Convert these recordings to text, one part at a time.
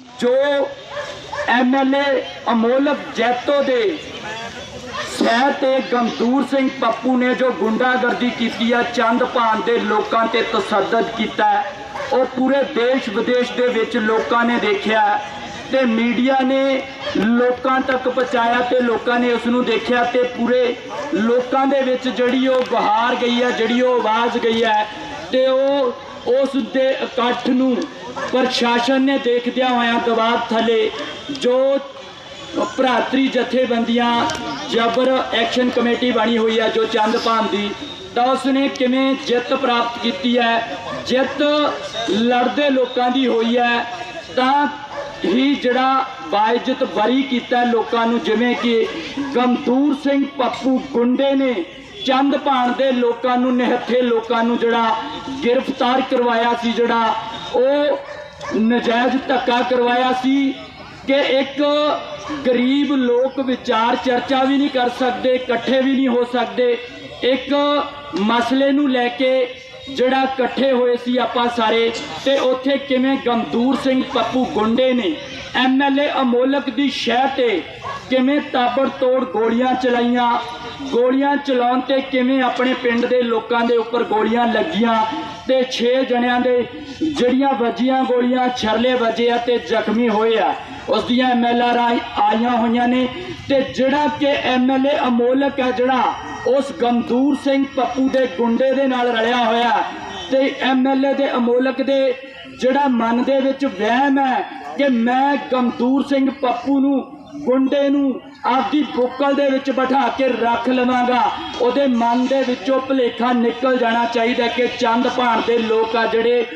ਜੋ ਐਮਐਲਏ ਅਮੋਲਕ ਜੈਤੋ ਦੇ ਸਹਿ ਤੇ ਗਮਦੂਰ ਸਿੰਘ ਪੱਪੂ ਨੇ ਜੋ ਗੁੰਡਾਗਰਦੀ ਕੀਤੀ ਆ, ਚੰਦ ਭਾਨ ਦੇ ਲੋਕਾਂ ਤੇ ਤਸੱਦਦ ਕੀਤਾ ਉਹ ਪੂਰੇ ਦੇਸ਼ ਵਿਦੇਸ਼ ਦੇ ਵਿੱਚ ਲੋਕਾਂ ਨੇ ਦੇਖਿਆ ਹੈ ਤੇ ਮੀਡੀਆ ਨੇ ਲੋਕਾਂ ਤੱਕ ਪਹੁੰਚਾਇਆ ਤੇ ਲੋਕਾਂ ਨੇ ਉਸ ਨੂੰ ਦੇਖਿਆ ਤੇ ਪੂਰੇ ਲੋਕਾਂ ਦੇ ਵਿੱਚ ਜਿਹੜੀ ਉਹ ਬਹਾਰ ਗਈ ਹੈ ਜਿਹੜੀ ਉਹ ਆਵਾਜ਼ ਗਈ ਹੈ ਤੇ ਉਹ ਉਸ ਦੇ ਇਕੱਠ ਨੂੰ ਪ੍ਰਸ਼ਾਸਨ ਨੇ ਦੇਖਦਿਆਂ ਹੋਇਆਂ ਦਬਾਅ ਥੱਲੇ ਜੋ ਭਰਾਤਰੀ ਜਥੇਬੰਦੀਆਂ ਜਬਰ ਐਕਸ਼ਨ ਕਮੇਟੀ ਬਣੀ ਹੋਈ ਹੈ, ਜੋ ਚੰਦਪਾਨ ਦੀ, ਤਾਂ ਉਸਨੇ ਕਿਵੇਂ ਜਿੱਤ ਪ੍ਰਾਪਤ ਕੀਤੀ ਹੈ? ਜਿੱਤ ਲੜਦੇ ਲੋਕਾਂ ਦੀ ਹੋਈ ਹੈ, ਤਾਂ ਹੀ ਜਿਹੜਾ ਬਾਇਜਤ ਬਰੀ ਕੀਤਾ ਲੋਕਾਂ ਨੂੰ, ਜਿਵੇਂ ਕਿ ਗਮਦੂਰ ਸਿੰਘ ਪੱਪੂ ਗੁੰਡੇ ਨੇ ਚੰਦ ਭਾਣ ਦੇ ਲੋਕਾਂ ਨੂੰ, ਨਿਹੱਥੇ ਲੋਕਾਂ ਨੂੰ ਜਿਹੜਾ ਗ੍ਰਿਫਤਾਰ ਕਰਵਾਇਆ ਸੀ, ਜਿਹੜਾ ਉਹ ਨਜਾਇਜ਼ ਧੱਕਾ ਕਰਵਾਇਆ ਸੀ ਕਿ ਇੱਕ ਗਰੀਬ ਲੋਕ ਵਿਚਾਰ ਚਰਚਾ ਵੀ ਨਹੀਂ ਕਰ ਸਕਦੇ, ਇਕੱਠੇ ਵੀ ਨਹੀਂ ਹੋ ਸਕਦੇ। ਇੱਕ ਮਸਲੇ ਨੂੰ ਲੈ ਕੇ ਜਿਹੜਾ ਇਕੱਠੇ ਹੋਏ ਸੀ ਆਪਾਂ ਸਾਰੇ, ਤੇ ਉੱਥੇ ਕਿਵੇਂ ਗਮਦੂਰ ਸਿੰਘ ਪੱਪੂ ਗੁੰਡੇ ਨੇ ਐਮਐਲਏ ਅਮੋਲਕ ਦੀ ਸ਼ਹਿ ਤੇ ਕਿਵੇਂ ਤਾਬੜਤੋੜ ਗੋਲੀਆਂ ਚਲਾਈਆਂ, ਗੋਲੀਆਂ ਚਲਾਉਣ ਤੇ ਕਿਵੇਂ ਆਪਣੇ ਪਿੰਡ ਦੇ ਲੋਕਾਂ ਦੇ ਉੱਪਰ ਗੋਲੀਆਂ ਲੱਗੀਆਂ ਤੇ 6 ਜਣਿਆਂ ਦੇ ਜਿਹੜੀਆਂ ਵੱਜੀਆਂ ਗੋਲੀਆਂ ਛਰਲੇ ਵੱਜੇ ਆ ਤੇ ਜ਼ਖਮੀ ਹੋਏ ਆ। ਉਸ ਦੀਆਂ ਐਮਐਲਆਰ ਆਈਆਂ ਹੋਈਆਂ ਨੇ ਤੇ ਜਿਹੜਾ ਕਿ ਐਮਐਲਏ ਅਮੋਲਕ ਹੈ ਜਿਹੜਾ, ਉਸ ਗਮਦੂਰ ਸਿੰਘ ਪੱਪੂ ਦੇ ਗੁੰਡੇ ਦੇ ਨਾਲ ਰਲਿਆ ਹੋਇਆ ਤੇ ਐਮਐਲਏ ਦੇ ਅਮੋਲਕ ਦੇ ਜਿਹੜਾ ਮਨ ਦੇ ਵਿੱਚ ਵਹਿਮ ਹੈ ਕਿ ਮੈਂ ਗਮਦੂਰ ਸਿੰਘ ਪੱਪੂ ਨੂੰ ਗੁੰਡੇ ਨੂੰ ਆਪਦੀ ਬੁੱਕਲ ਦੇ ਵਿੱਚ ਬਿਠਾ ਕੇ ਰੱਖ ਲਵਾਂਗਾ। ਉਹਦੇ ਮਨ ਦੇ ਵਿੱਚੋਂ ਭੁਲੇਖਾ ਨਿਕਲ ਜਾਣਾ ਚਾਹੀਦਾ ਕਿ ਚੰਦ ਭਾਣ ਦੇ ਲੋਕ ਆ ਜਿਹੜੇ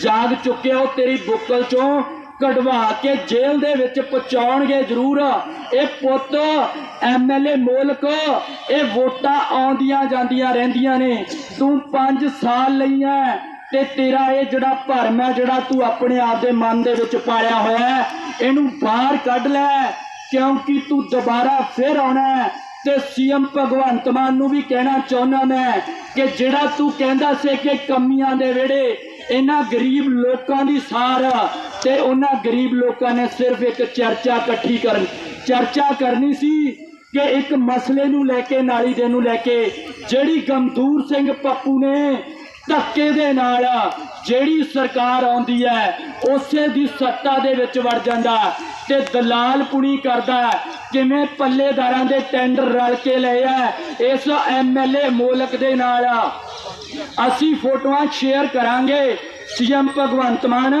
ਜਾਗ ਚੁੱਕੇ ਉਹ ਤੇਰੀ ਬੁੱਕਲ ਚੋਂ ਕਢਵਾ ਕੇ ਜੇਲ੍ਹ ਦੇ ਵਿੱਚ ਪਹੁੰਚਾਉਣਗੇ ਜ਼ਰੂਰ। ਇਹ ਪੁੱਤ ਐਮਐਲਏ ਮੋਲਕ, ਇਹ ਵੋਟਾਂ ਆਉਂਦੀਆਂ ਜਾਂਦੀਆਂ ਰਹਿੰਦੀਆਂ ਨੇ। ਤੂੰ 5 ਸਾਲ ਲਈਆਂ ਤੇ ਤੇਰਾ ਇਹ ਜਿਹੜਾ ਭਰਮ ਹੈ ਜਿਹੜਾ ਤੂੰ ਆਪਣੇ ਆਪ ਦੇ ਮਨ ਦੇ ਵਿੱਚ ਪਾਲਿਆ ਹੋਇਆ ਇਹਨੂੰ ਬਾਹਰ ਕੱਢ ਲੈ। ਕਿਉਂਕਿ ਤੂੰ ਦੁਬਾਰਾ ਫਿਰ ਆਉਣਾ ਹੈ ਤੇ ਸੀਐਮ ਭਗਵੰਤ ਮਾਨ ਨੂੰ ਵੀ ਕਹਿਣਾ ਚਾਹੁੰਦਾ ਮੈਂ ਕਿ ਜਿਹੜਾ ਤੂੰ ਕਹਿੰਦਾ ਸੀ ਕਿ ਕਮੀਆਂ ਦੇ ਵਿਹੜੇ, ਇਹਨਾਂ ਗਰੀਬ ਲੋਕਾਂ ਦੀ ਸਾਰ ਤੇ ਉਹਨਾਂ ਗਰੀਬ ਲੋਕਾਂ ਨੇ ਸਿਰਫ ਇੱਕ ਚਰਚਾ ਇਕੱਠੀ ਕਰਨ, ਚਰਚਾ ਕਰਨੀ ਸੀ ਕਿ ਇੱਕ ਮਸਲੇ ਨੂੰ ਲੈ ਕੇ, ਨਾਲੀ ਦੇ ਨੂੰ ਲੈ ਕੇ, ਜਿਹੜੀ ਗਮਦੂਰ ਸਿੰਘ ਪੱਪੂ ਨੇ ਧੱਕੇ ਦੇ ਨਾਲ ਜਿਹੜੀ ਸਰਕਾਰ ਆਉਂਦੀ ਹੈ, ਉਸੇ ਦੀ ਸੱਤਾ ਦੇ ਵਿੱਚ ਵੜ ਜਾਂਦਾ। ਤੇ ਦਲਾਲ ਪੁਣੀ ਕਰਦਾ ਕਿਵੇਂ ਪੱਲੇਦਾਰਾਂ ਦੇ ਟੈਂਡਰ ਰਲ ਕੇ ਲਏ ਆ। ਇਸ ਐਮਐਲਏ ਮੋਲਕ ਦੇ ਨਾਲ ਅਸੀਂ ਫੋਟੋਆਂ ਸ਼ੇਅਰ ਕਰਾਂਗੇ, ਸੀਐਮ ਭਗਵੰਤ ਮਾਨ,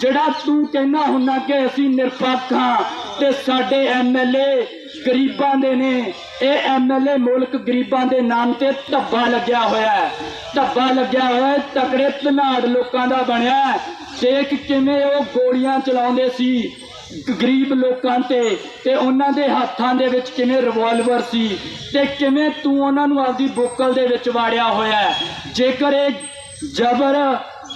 ਜਿਹੜਾ ਤੂੰ ਕਹਿਣਾ ਹੁੰਨਾ ਕਿ ਅਸੀਂ ਨਿਰਪੱਖ ਹਾਂ ਤੇ ਸਾਡੇ ਐਮਐਲਏ ਗਰੀਬਾਂ ਦੇ ਨੇ। ਇਹ ਐਮਐਲਏ ਮੁਲਕ ਗਰੀਬਾਂ ਦੇ ਨਾਮ ਤੇ ਧੱਬਾ ਲੱਗਿਆ ਹੋਇਆ ਹੈ। ਧੱਬਾ ਲੱਗਿਆ ਹੋਇਆ ਹੈ, ਤਕੜੇ ਧਨਾੜ ਲੋਕਾਂ ਦਾ ਬਣਿਆ ਹੈ। ਦੇਖ ਕਿਵੇਂ ਉਹ ਗੋਲੀਆਂ ਚਲਾਉਂਦੇ ਸੀ। ਗਰੀਬ ਲੋਕਾਂ ਤੇ ਤੇ ਉਹਨਾਂ ਦੇ ਹੱਥਾਂ ਦੇ ਵਿੱਚ ਕਿਵੇਂ ਰਿਵਾਲਵਰ ਸੀ ਤੇ ਕਿਵੇਂ ਤੂੰ ਉਹਨਾਂ ਨੂੰ ਆਪਦੀ ਬੋਕਲ ਦੇ ਵਿੱਚ ਵਾੜਿਆ ਹੋਇਆ ਜੇਕਰ ਇਹ ਜਬਰ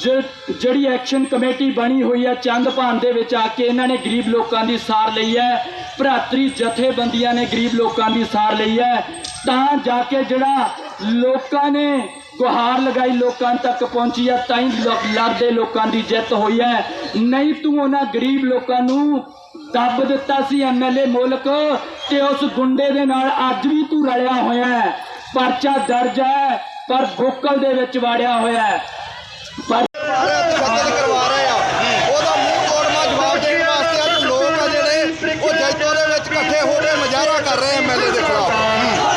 ਜ- ਜਿਹੜੀ ਐਕਸ਼ਨ ਕਮੇਟੀ ਬਣੀ ਹੋਈ ਹੈ ਚੰਦ ਭਾਨ ਦੇ ਵਿੱਚ ਆ ਕੇ ਇਹਨਾਂ ਨੇ ਗਰੀਬ ਲੋਕਾਂ ਦੀ ਸਾਰ ਲਈ ਹੈ, ਭਰਾਤਰੀ ਜਥੇਬੰਦੀਆਂ ਨੇ ਗਰੀਬ ਲੋਕਾਂ ਦੀ ਸਾਰ ਲਈ ਹੈ, ਤਾਂ ਜਾ ਕੇ ਜਿਹੜਾ ਲੋਕਾਂ ਨੇ ਗੁਹਾਰ ਲਗਾਈ ਲੋਕਾਂ ਤੱਕ ਪਹੁੰਚੀ ਹੈ ਤਾਂ ਹੀ ਲੜਦੇ ਲੋਕਾਂ ਦੀ ਜਿੱਤ ਹੋਈ ਹੈ ਨਹੀਂ ਤੂੰ ਉਹਨਾਂ ਗਰੀਬ ਲੋਕਾਂ ਨੂੰ ਦੱਬ ਦਿੱਤਾ ਸੀ ਐਮਐਲਏ ਮੁਲਕ, ਤੇ ਉਸ ਗੁੰਡੇ ਦੇ ਨਾਲ ਅੱਜ ਵੀ ਤੂੰ ਰਲਿਆ ਹੋਇਆ ਹੈ ਪਰਚਾ ਦਰਜ ਹੈ ਪਰ ਬੁੱਕਲ ਦੇ ਵਿੱਚ ਵਾੜਿਆ ਹੋਇਆ ਹੈ ਪਰ ਤਸ਼ੱਦਦ ਕਰਵਾ ਰਹੇ ਆ ਉਹਦਾ ਮੂੰਹ ਤੋੜਨਾ ਜਵਾਬ ਦੇਣ ਵਾਸਤੇ ਅੱਜ ਲੋਕ ਆ ਜਿਹੜੇ ਉਹ ਜੈਤੋ ਦੇ ਵਿੱਚ ਇਕੱਠੇ ਹੋ ਕੇ ਮੁਜ਼ਾਹਰਾ ਕਰ ਰਹੇ ਐਮਐਲਏ ਦੇ ਖਿਲਾਫ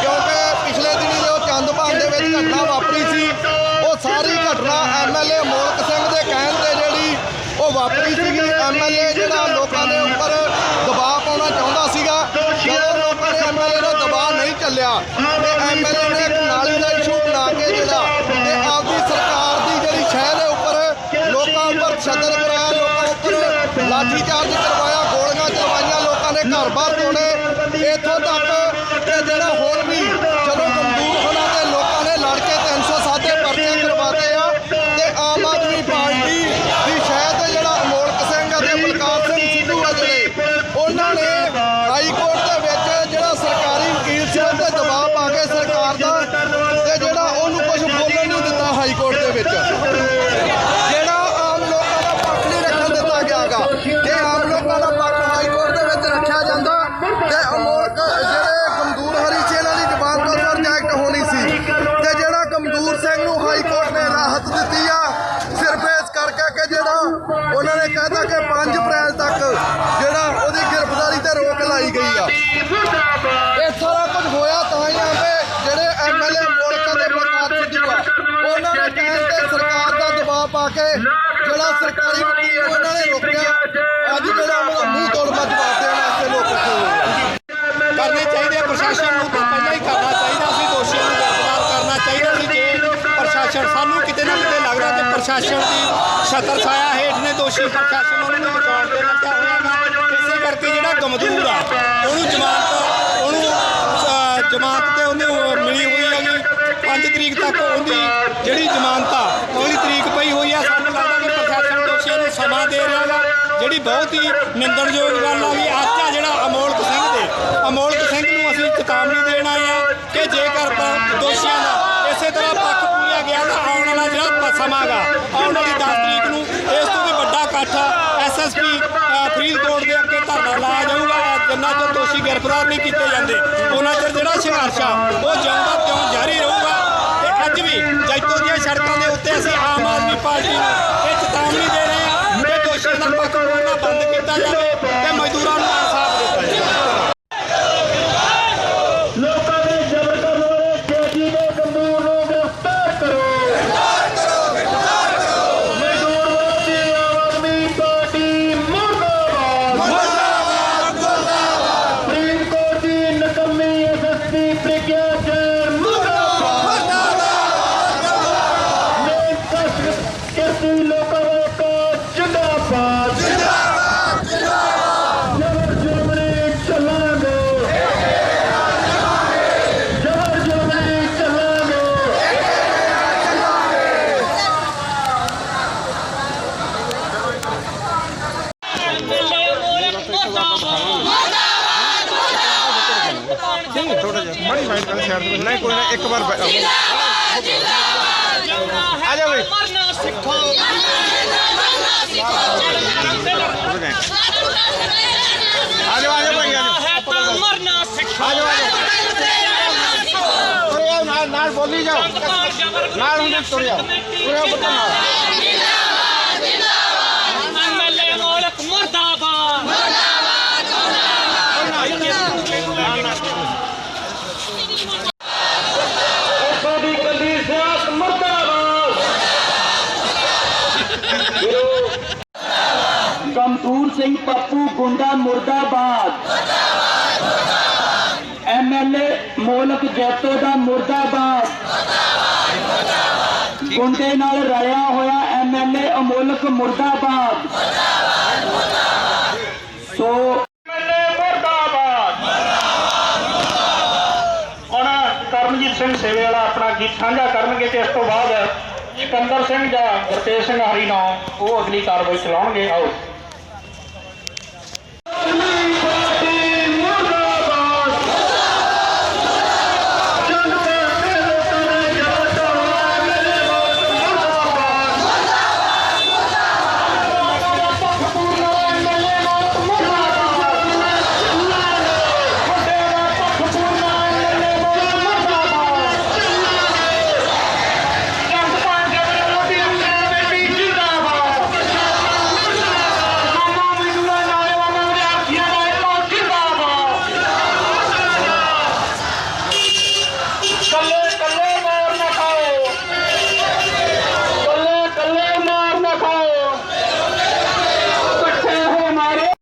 ਕਿਉਂਕਿ ਪਿਛਲੇ ਦਿਨੀ ਜੋ ਚੰਦਭਾਨ ਦੇ ਵਿੱਚ ਘਟਨਾ ਵਾਪਰੀ ਸੀ ਉਹ ਸਾਰੀ ਘਟਨਾ ਐਮਐਲਏ ਮੋਲਕ ਸਿੰਘ ਦੇ ਕਹਿਣ ਤੇ ਜਿਹੜੀ ਉਹ ਵਾਪਰੀ ਸੀਗੀ ਐਮਐਲਏ ਜਿਹੜਾ ਲੋਕਾਂ ਦੇ ਉੱਪਰ ਦਬਾਅ ਪਾਉਣਾ ਚਾਹੁੰਦਾ ਸੀਗਾ ਜਦੋਂ ਲੋਕਾਂ ਨੇ ਐਮਐਲਏ ਦਾ ਚੱਲਿਆ ਤੇ ਐਮਐਲਏ ਨੇ ਇੱਕ ਨਾਲੀ ਦਾ ਇਸ਼ੂ ਬਣਾ ਕੇ ਜਿਹੜਾ ਤੇ ਆਪਦੀ ਸਰਕਾਰ ਦੀ ਜਿਹੜੀ ਸ਼ਹਿ ਦੇ ਉੱਪਰ ਲੋਕਾਂ ਉੱਪਰ ਤਸ਼ੱਦਦ ਕਰਾਇਆ ਲੋਕਾਂ ਉੱਪਰ ਲਾਠੀ ਚਾਰਜ ਕਰਵਾਇਆ ਗੋਲੀਆਂ ਚਲਵਾਈਆਂ ਲੋਕਾਂ ਦੇ ਘਰ ਬਾਹਰ ਤੋੜੇ। ਵਿੱਚ। ਜਿਹੜਾ ਆਮ ਲੋਕਾਂ ਦਾ ਪੱਖ ਨਹੀਂ ਰੱਖਣ ਦਿੱਤਾ ਗਿਆਗਾ, ਜੇ ਆਮ ਲੋਕਾਂ ਦਾ ਪੱਖ ਹਾਈ ਕੋਰਟ ਦੇ ਵਿੱਚ ਰੱਖਿਆ ਜਾਂਦਾ, ਤੇ ਅਮੋਲਕ ਜਿਹੜੇ ਗਮਦੂਰ ਹਰੀ ਸਿੰਘ ਦੀ ਜ਼ਬਾਨ ਤੋਂ ਪ੍ਰੋਜੈਕਟ ਹੋਣੀ ਸੀ, ਤੇ ਜਿਹੜਾ ਗਮਦੂਰ ਸਿੰਘ ਨੂੰ ਹਾਈ ਕੋਰਟ ਨੇ ਰਾਹਤ ਦਿੱਤੀ ਆ, ਸਿਰਫ ਇਸ ਕਰਕੇ ਕਿ ਜਿਹੜਾ ਉਹਨਾਂ ਨੇ ਕਹਿਤਾ ਕਿ 5 ਸਰਕਾਰੀ ਨੂੰ ਉਹਨਾਂ ਨੇ ਰੋਕਿਆ। ਅੱਜ ਜਿਹੜਾ ਉਹਦਾ ਮੂੰਹ ਤੋੜਵਾ ਜਵਾਬ ਦੇਣ ਵਾਸਤੇ ਲੋਕ ਇਕੱਠੇ ਹੋਏ ਕਰਨੇ ਚਾਹੀਦੇ। ਪ੍ਰਸ਼ਾਸਨ ਨੂੰ ਤਾਂ ਪਹਿਲਾਂ ਹੀ ਕਰਨਾ ਚਾਹੀਦਾ। ਸੀ ਦੋਸ਼ੀਆਂ ਨੂੰ ਗ੍ਰਿਫਤਾਰ ਕਰਨਾ ਚਾਹੀਦਾ। ਸੀ ਜੇ ਪ੍ਰਸ਼ਾਸਨ ਸਾਨੂੰ ਕਿਤੇ ਨਾ ਕਿਤੇ ਲੱਗਦਾ ਕਿ ਪ੍ਰਸ਼ਾਸਨ ਦੀ ਛਤਰ ਛਾਇਆ ਹੇਠ ਨੇ ਦੋਸ਼ੀ ਪ੍ਰਸ਼ਾਸਨ ਉਹਨਾਂ ਨੂੰ ਬਚਾਉਣ ਤੇ ਲੱਗਿਆ ਹੋਇਆਗਾ ਇਸੇ ਕਰਕੇ ਜਿਹੜਾ ਗਮਦੂਰ ਆ ਉਹਨੂੰ ਜ਼ਮਾਨਤ ਉਹਨੂੰ ਜ਼ਮਾਨਤ ਤੇ ਉਹਨੂੰ ਮਿਲੀ ਹੋਈ ਹੈਗੀ 5 ਤਰੀਕ ਤੱਕ ਉਹਦੀ ਜਿਹੜੀ ਜ਼ਮਾਨਤ ਆ ਉਹਦੀ ਤਰੀਕ ਪਈ ਹੋਈ ਆ। ਸਾਨੂੰ ਲੱਗਦਾ ਕਿ ਪ੍ਰਸ਼ਾਸਨ ਦੋਸ਼ੀਆਂ ਨੂੰ ਸਮਾਂ ਦੇ ਰਿਹਾ ਗਾ ਜਿਹੜੀ ਬਹੁਤ ਹੀ ਨਿੰਦਣਯੋਗ ਗੱਲ ਆ ਵੀ ਅੱਜ ਜਿਹੜਾ ਅਮੋਲਕ ਸਿੰਘ ਦੇ, ਅਮੋਲਕ ਸਿੰਘ ਨੂੰ ਅਸੀਂ ਚੇਤਾਵਨੀ ਦੇਣ ਆਏ ਆ ਕਿ ਜੇਕਰ ਦੋਸ਼ੀਆਂ ਦਾ ਇਸੇ ਤਰ੍ਹਾਂ ਪੱਖ ਪੂਰਿਆ ਗਿਆ ਤਾਂ ਆਉਣ ਵਾਲਾ ਜਿਹੜਾ ਪ- ਸਮਾਂ ਗਾ ਆਉਣ ਵਾਲੀ 10 ਤਰੀਕ ਨੂੰ ਇਸ ਤੋਂ ਵੀ ਵੱਡਾ ਇਕੱਠ ਐਸਐਸਪੀ ਫਰੀਦਕੋਟ ਦੇ ਅੱਗੇ ਧਰਨਾ ਲਾਇਆ ਜਾਊਗਾ, ਜਿੰਨਾ ਚਿਰ ਦੋਸ਼ੀ ਗ੍ਰਿਫਤਾਰ ਨਹੀਂ ਕੀਤੇ ਜਾਂਦੇ, ਉਹਨਾਂ ਚਿਰ ਜਿਹੜਾ ਸੰਘਰਸ਼ ਆ, ਉਹ ਜਿਉਂਦਾ ਤਿਉਂ ਫਾਈਟ ਕਰ ਸ਼ਹਿਰ ਦੇ ਨਹੀਂ ਕੋਈ ਨਾ ਇੱਕ ਵਾਰ ਆ ਜਾ ਮਰਨਾ ਸਿੱਖੋ। ਆ ਜਾਓ ਆ ਜਾਓ ਭਾਈ ਆ ਤਾਂ ਮਰਨਾ ਸਿੱਖੋ ਆਓ ਨਾਲ ਨਾਲ ਬੋਲੀ ਜਾਓ। ਨਾਲ ਹੁੰਦੇ ਤੁਰੇ ਆਓ ਤੁਰੇ ਆਓ ਪੁੱਤ ਨਾਲ ਐਮਐਲਏ ਮੋਲਕ ਮੁਰਦਾਬਾਦ ਸਾਡੀ ਕੱਲੀ ਸਿਆਸਤ ਮਰਦਾਬਾਦ ਗਮਦੂਰ ਸਿੰਘ ਪੱਪੂ ਗੁੰਡਾ ਮੁਰਦਾਬਾਦ ਐਮਐਲਏ ਜੈਤੋ ਦਾ ਮੁਰਦਾਬਾਦ। ਗੁੰਡੇ ਨਾਲ ਰਲਿਆ ਹੋਇਆ ਐਮਐਲਏ ਅਮੋਲਕ ਮੁਰਦਾਬਾਦ। ਸੋ ਮੁਰਦਾਬਾਦ। ਕਰਮਜੀਤ ਸਿੰਘ ਸੇਵੇ ਵਾਲਾ ਆਪਣਾ ਗੀਤ ਸਾਂਝਾ ਕਰਨਗੇ ਤੇ ਇਸ ਤੋਂ ਬਾਅਦ ਸਿਕੰਦਰ ਸਿੰਘ ਜਾਂ ਗੁਰਤੇਜ ਸਿੰਘ ਹਰੀ ਨੌ ਉਹ ਅਗਲੀ ਕਾਰਵਾਈ ਚਲਾਉਣਗੇ। ਆਓ।